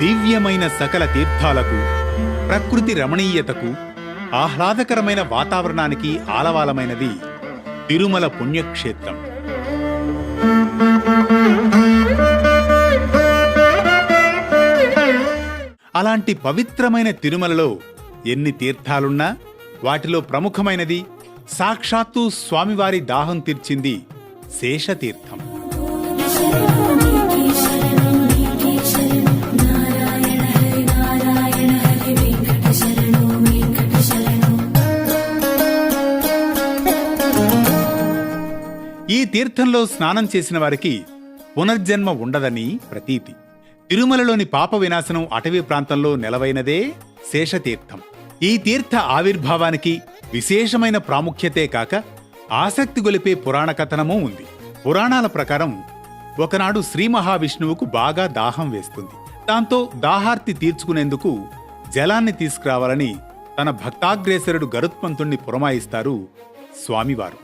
దివ్యమైన సకల తీర్థాలకు ప్రకృతి రమణీయతకు ఆహ్లాదకరమైన వాతావరణానికి ఆలవాలమైనది తిరుమల పుణ్యక్షేత్రం. అలాంటి పవిత్రమైన తిరుమలలో ఎన్ని తీర్థాలున్నా వాటిలో ప్రముఖమైనది సాక్షాత్తు స్వామివారి దాహం తీర్చింది శేషతీర్థం. ఈ తీర్థంలో స్నానం చేసిన వారికి పునర్జన్మ ఉండదని ప్రతీతి. తిరుమలలోని పాప వినాశనం అటవీ ప్రాంతంలో నెలవైనదే శేషతీర్థం. ఈ తీర్థ ఆవిర్భావానికి విశేషమైన ప్రాముఖ్యతే కాక ఆసక్తి గొలిపే పురాణ కథనమూ ఉంది. పురాణాల ప్రకారం ఒకనాడు శ్రీ మహావిష్ణువుకు బాగా దాహం వేస్తుంది. దాంతో దాహార్తి తీర్చుకునేందుకు జలాన్ని తీసుకురావాలని తన భక్తాగ్రేసరుడు గరుత్మంతుణ్ణి పురమాయిస్తారు స్వామివారు.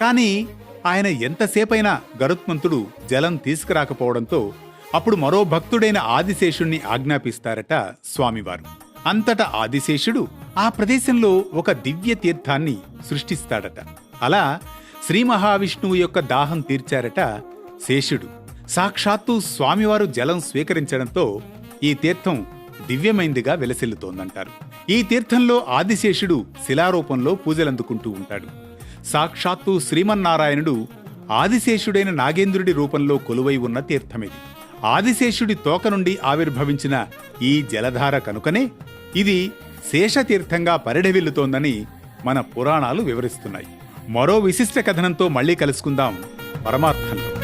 కానీ ఆయన ఎంతసేపైనా గరుత్మంతుడు జలం తీసుకురాకపోవడంతో అప్పుడు మరో భక్తుడైన ఆదిశేషుణ్ణి ఆజ్ఞాపిస్తారట స్వామివారు. అంతటా ఆదిశేషుడు ఆ ప్రదేశంలో ఒక దివ్య తీర్థాన్ని సృష్టిస్తాడట. అలా శ్రీ మహావిష్ణువు యొక్క దాహం తీర్చారట శేషుడు. సాక్షాత్తు స్వామివారు జలం స్వీకరించడంతో ఈ తీర్థం దివ్యమైందిగా వెలసిల్లుతోందంటారు. ఈ తీర్థంలో ఆదిశేషుడు శిలారూపంలో పూజలందుకుంటూ ఉంటాడు. సాక్షాత్తు శ్రీమన్నారాయణుడు ఆదిశేషుడైన నాగేంద్రుడి రూపంలో కొలువై ఉన్న తీర్థమిది. ఆదిశేషుడి తోక నుండి ఆవిర్భవించిన ఈ జలధార కనుకనే ఇది శేషతీర్థంగా పరిఢవిల్లుతోందని మన పురాణాలు వివరిస్తున్నాయి. మరో విశిష్ట కథనంతో మళ్ళీ కలుసుకుందాం. పరమార్థంలో.